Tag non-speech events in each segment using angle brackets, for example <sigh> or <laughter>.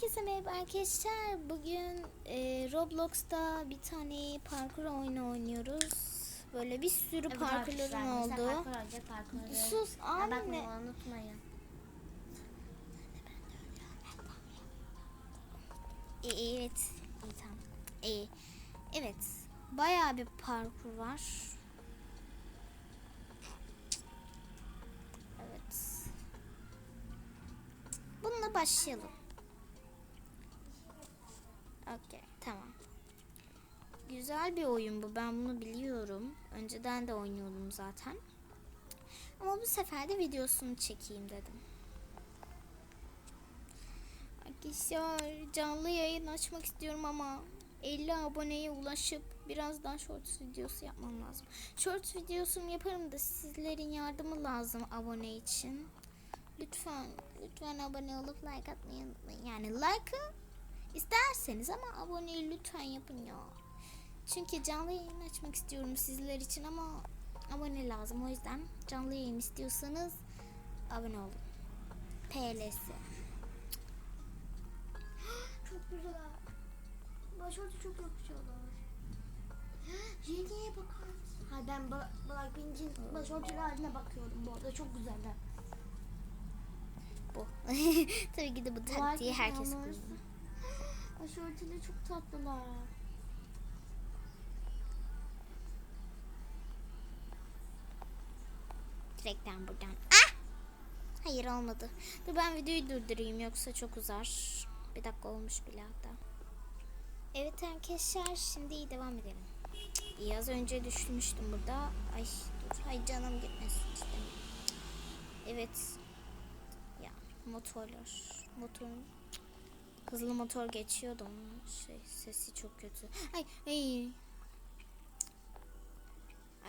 Herkese merhaba arkadaşlar. Bugün e, Roblox'ta bir tane parkur oyunu oynuyoruz. Böyle bir sürü Evet parkurların oldu. Parkur olacak parkur. Sus anne. unutmayın. E, evet. İyi tamam. E, evet. Bayağı bir parkur var. Evet. Bununla başlayalım. Güzel bir oyun bu. Ben bunu biliyorum. Önceden de oynuyordum zaten. Ama bu sefer de videosunu çekeyim dedim. Arkadaşlar canlı yayın açmak istiyorum ama 50 aboneye ulaşıp birazdan shorts videosu yapmam lazım. Shorts videosunu yaparım da sizlerin yardımı lazım abone için. Lütfen lütfen abone olup like atmayı unutmayın. Yani like'ı isterseniz ama aboneyi lütfen yapın ya. Çünkü canlı yayın açmak istiyorum sizler için ama abone lazım. O yüzden canlı yayın istiyorsanız abone olun. PLS. <gasps> Çok güzel. Başörtü çok yakışıyorlar. <gasps> Jenny'e bakar mısın? Hayır ben Bla- Blackpink'in başörtülü haline bakıyorum bu arada çok güzeller. Bu. <laughs> Tabii ki de bu taktiği herkes kullanıyor. <gasps> Başörtülü çok tatlılar. Direkten buradan. Ah! Hayır olmadı. Dur ben videoyu durdurayım yoksa çok uzar. Bir dakika olmuş bile hatta. Evet arkadaşlar şimdi devam edelim. İyi az önce düşmüştüm burada. Ay dur. Ay canım gitmesin istemiyorum. Evet. Ya motorlar. Motor. Hızlı motor geçiyordu ama şey sesi çok kötü. Ay ay.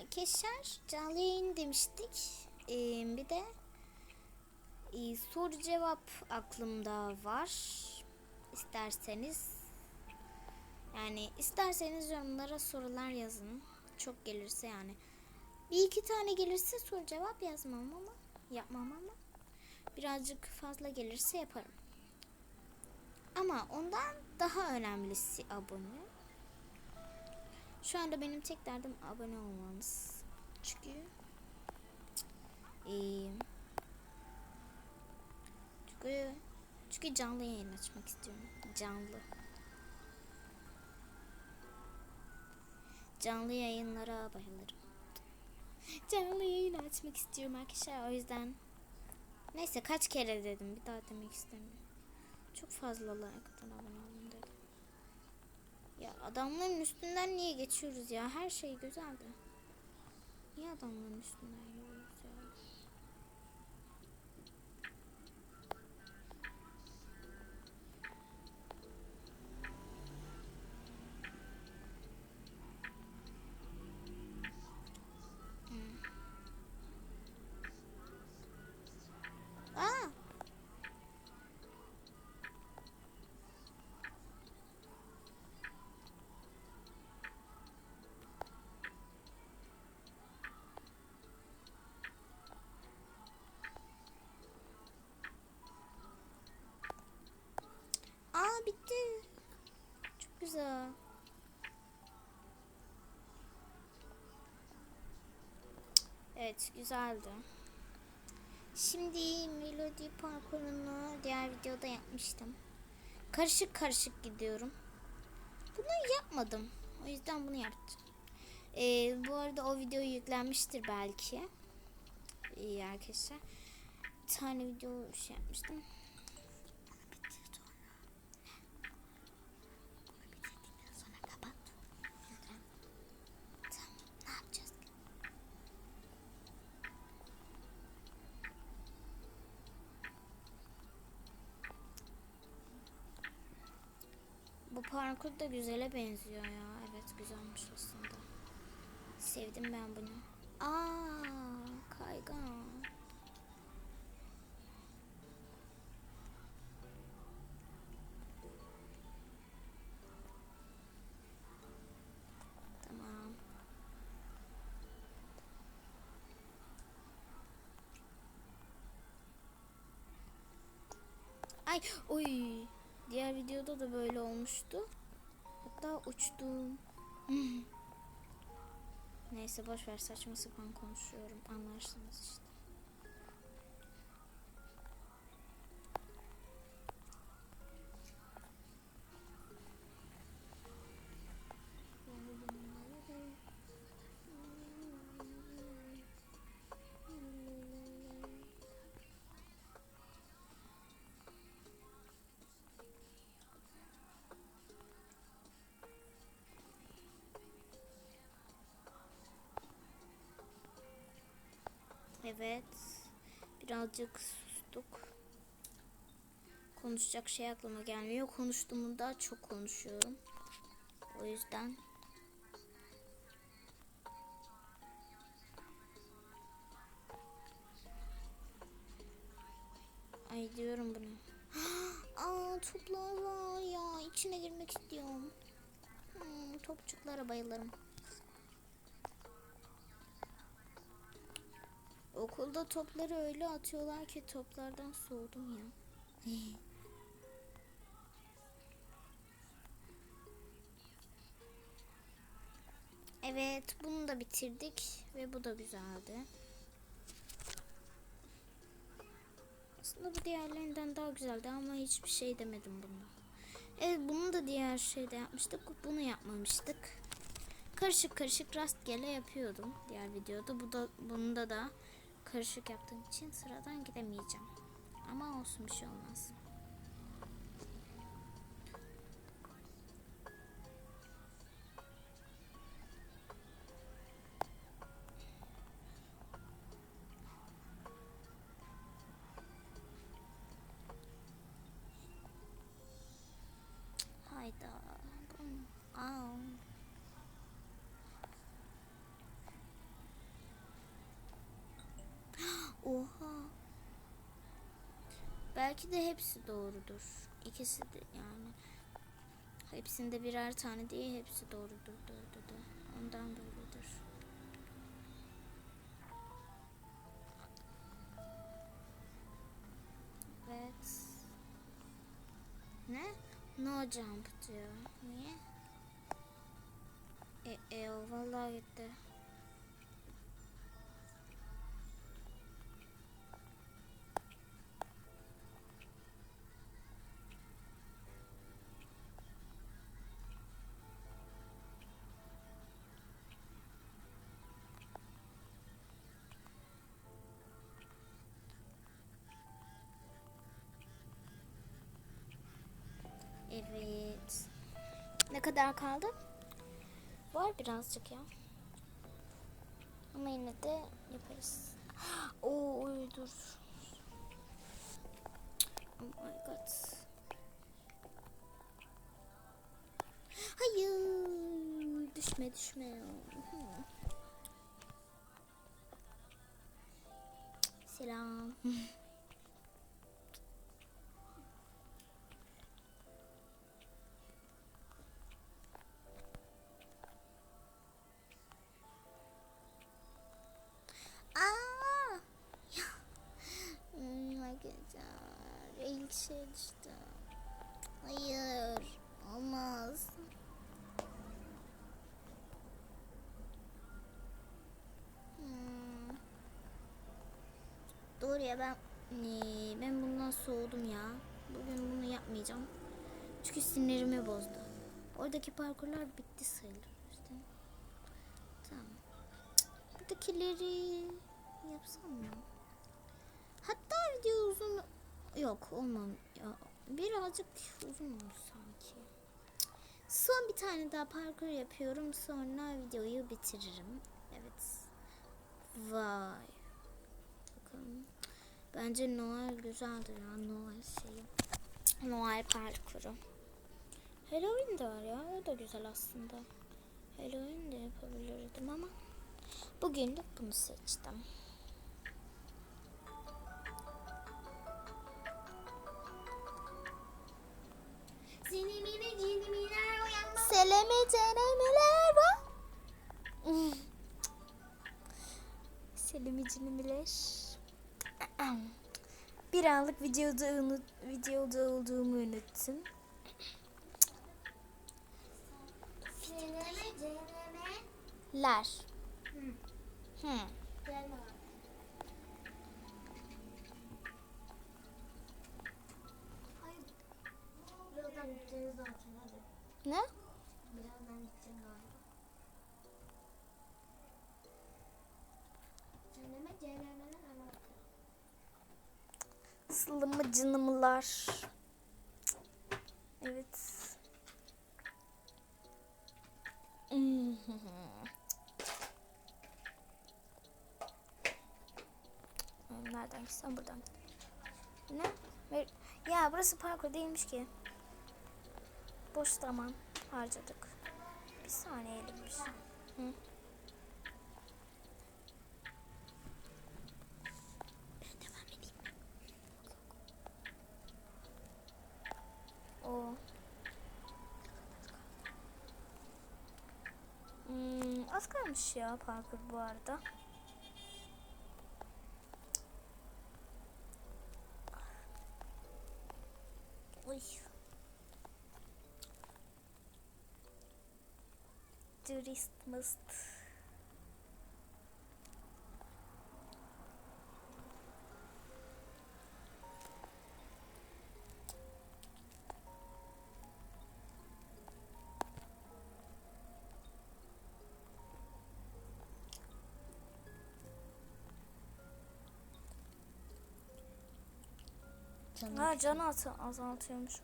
Arkadaşlar canlı yayın demiştik. Ee, bir de e, soru cevap aklımda var. İsterseniz yani isterseniz yorumlara sorular yazın. Çok gelirse yani. Bir iki tane gelirse soru cevap yazmam ama yapmam ama birazcık fazla gelirse yaparım. Ama ondan daha önemlisi abone. Şu anda benim tek derdim abone olmanız. Çünkü eee, çünkü çünkü canlı yayın açmak istiyorum. Canlı. Canlı yayınlara bayılırım. Canlı yayın açmak istiyorum arkadaşlar. O yüzden neyse kaç kere dedim. Bir daha demek istemiyorum. Çok fazla like'dan abone olun. Ya adamların üstünden niye geçiyoruz ya? Her şey güzeldi. Niye adamların üstünden bitti. Çok güzel. Evet güzeldi. Şimdi melodi parkurunu diğer videoda yapmıştım. Karışık karışık gidiyorum. Bunu yapmadım. O yüzden bunu yaptım. Ee, bu arada o video yüklenmiştir belki. İyi arkadaşlar. Bir tane video şey yapmıştım. Sonra kapat. Tamam. Ne yapacağız? Parkur da güzele benziyor ya. Evet güzelmiş aslında. Sevdim ben bunu. Aa, kaygan. Tamam. Ay, oy. Diğer videoda da böyle olmuştu. Hatta uçtum. Neyse boş ver saçma sapan konuşuyorum. Anlarsınız işte. Evet. Birazcık sustuk. Konuşacak şey aklıma gelmiyor. Konuştuğumda çok konuşuyorum. O yüzden Ay diyorum bunu. <gasps> Aa toplar var ya. içine girmek istiyorum. Hmm, topçuklara bayılırım. Okulda topları öyle atıyorlar ki toplardan soğudum ya. <laughs> evet, bunu da bitirdik ve bu da güzeldi. Aslında bu diğerlerinden daha güzeldi ama hiçbir şey demedim bunda. Evet, bunu da diğer şeyde yapmıştık. Bunu yapmamıştık. Karışık karışık rastgele yapıyordum diğer videoda. Bu da bunda da karışık yaptığım için sıradan gidemeyeceğim. Ama olsun bir şey olmaz. Hayda. Aa. Belki de hepsi doğrudur. İkisi de yani. Hepsinde birer tane değil hepsi doğrudur de. Ondan böyledir. Evet. Ne? No jump diyor. Niye? E, e o vallahi gitti. Ne kadar kaldı? Var birazcık ya. Ama yine de yaparız. <gasps> Oo dur. Oh my god. Hayır. Düşme düşme. Hı. Selam. <laughs> Arkadaşlar. İlk şey. Hayır. Olmaz. Hmm. Doğru ya ben ee, ben bundan soğudum ya. Bugün bunu yapmayacağım. Çünkü sinirimi bozdu. Oradaki parkurlar bitti sayılır. işte. Tamam. Buradakileri yapsam mı? Hatta video uzun yok olmam ya birazcık uzun oldu sanki. Son bir tane daha parkur yapıyorum sonra videoyu bitiririm. Evet. Vay. Bakalım. Bence Noel güzeldir ya Noel şeyi. Noel parkuru. Halloween de var ya o da güzel aslında. Halloween de yapabilirdim ama Bugünlük bunu seçtim. kıymetini bilir. <clears throat> Bir anlık videoda, unut, videoda olduğumu unuttum. Ler. Hmm. Hmm. Ne? Sılımı cınımlar. Evet. Nereden gitsem buradan. Ne? Ya burası parkur değilmiş ki. Boş zaman harcadık. Bir saniyelikmiş. Hı. Ben devam edeyim. O. Kalmış ya parkur bu arada. Uy. Turist must. Ha canı azaltıyormuş.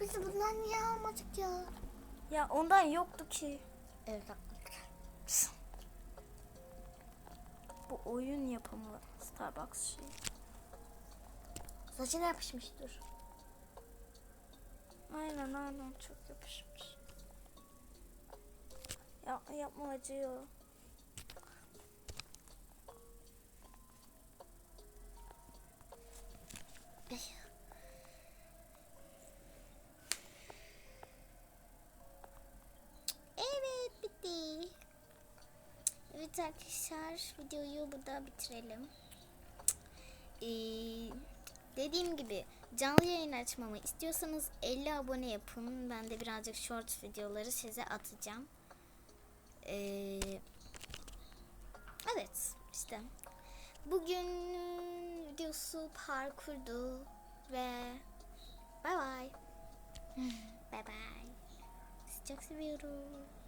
Biz bundan niye almadık ya? Ya ondan yoktu ki. Evet haklısın. Bu oyun yapımı Starbucks şey. Saçına yapışmıştır. Aynen aynen çok yapışmış. Ya yapma acıyor. Evet bitti. Evet arkadaşlar videoyu burada bitirelim. Ee, dediğim gibi canlı yayın açmamı istiyorsanız 50 abone yapın. Ben de birazcık short videoları size atacağım. Ee, evet işte bugün videosu parkurdu ve bye bye. bye bye. Sizi çok seviyorum.